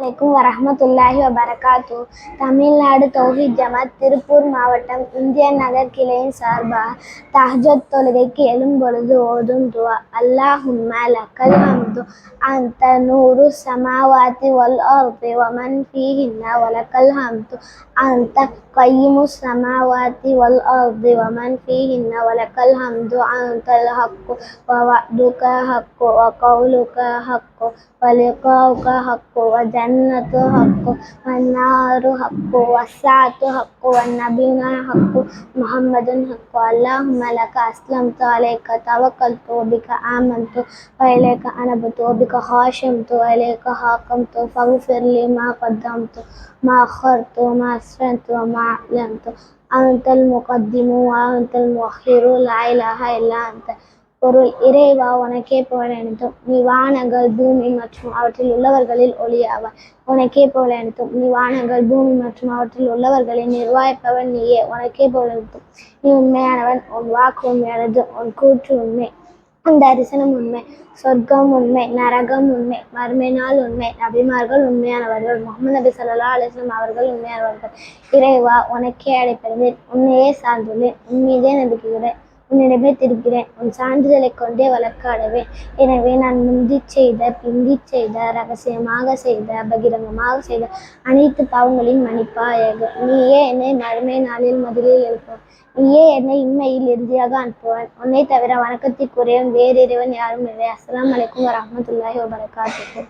வலைக்கும் வரஹமத்துல்லாஹி வபரகாத்து தமிழ்நாடு தௌஹீத் ஜமாத் திருப்பூர் மாவட்டம் இந்திய நகர் கிளையின் சார்பாக தஹஜத் தொழுகைக்கு எழும் பொழுது ஓதும் துவா அல்லாஹும்ம லக்கல் ஹம்து அந்த நூறு சமாவாத்தி வல் அர்தி வமன் ஃபீஹின்ன வலக்கல் ஹம்து அந்த கையிமு சமாவாத்தி வல் அர்தி வமன் ஃபீஹின்ன வலக்கல் ஹம்து அந்தல் ஹக்கு ووعدك حق وقولك حق ولقاؤك حق وجنة حق والنار حق والساعة حق والنبيون حق محمد حق اللهم لك أسلمت عليك توكلت وبك آمنت وإليك أنبت وبك خاشمت وإليك حاكمت فاغفر لي ما قدمت ما أخرت وما أسررت وما أعلنت أنت المقدم وأنت المؤخر لا إله إلا أنت பொருள் இறைவா உனக்கே புகழனைத்தும் நீ வானங்கள் பூமி மற்றும் அவற்றில் உள்ளவர்களில் ஒளியாவாய். உனக்கே புகழனைத்தும் நீ வானங்கள் பூமி மற்றும் அவற்றில் உள்ளவர்களை நிர்வாகிப்பவன் நீயே. உனக்கே புகழனைத்தும் நீ உண்மையானவன். உன் வாக்கு உண்மையானது. உன் கூற்று உண்மை. உன் தரிசனம் உண்மை. சொர்க்கம் உண்மை. நரகம் உண்மை. மறுமை நாள் உண்மை. நபிமார்கள் உண்மையானவர்கள். முகமது நபி சல்லா அலிஸ்லாம் அவர்கள் உண்மையானவர்கள். இறைவா உனக்கே அடைப்பிறந்தேன் உன்னையே சார்ந்துள்ளேன். உன் மீதே நம்பிக்கைகிறேன் உன்னிடமே திருக்கிறேன் உன் சான்றிதழை கொண்டே வழக்காடுவேன். எனவே நான் முந்தி செய்த பிந்தி செய்த ரகசியமாக செய்த பகிரங்கமாக செய்த அனைத்து பாவங்களையும் மன்னிப்பாயாக. நீயே என்னை மறுமை நாளில் முதலில் எழுப்பும் நீயே என்னை இன்மையில் இறுதியாக அனுப்புவன் உன்னை தவிர வணக்கத்திற்குரியவன் வேறு இறைவன் யாரும் இல்லை. அஸ்லாம் வலைக்கும் வரமத்துல்லாஹி வபரகாத்துக்கும்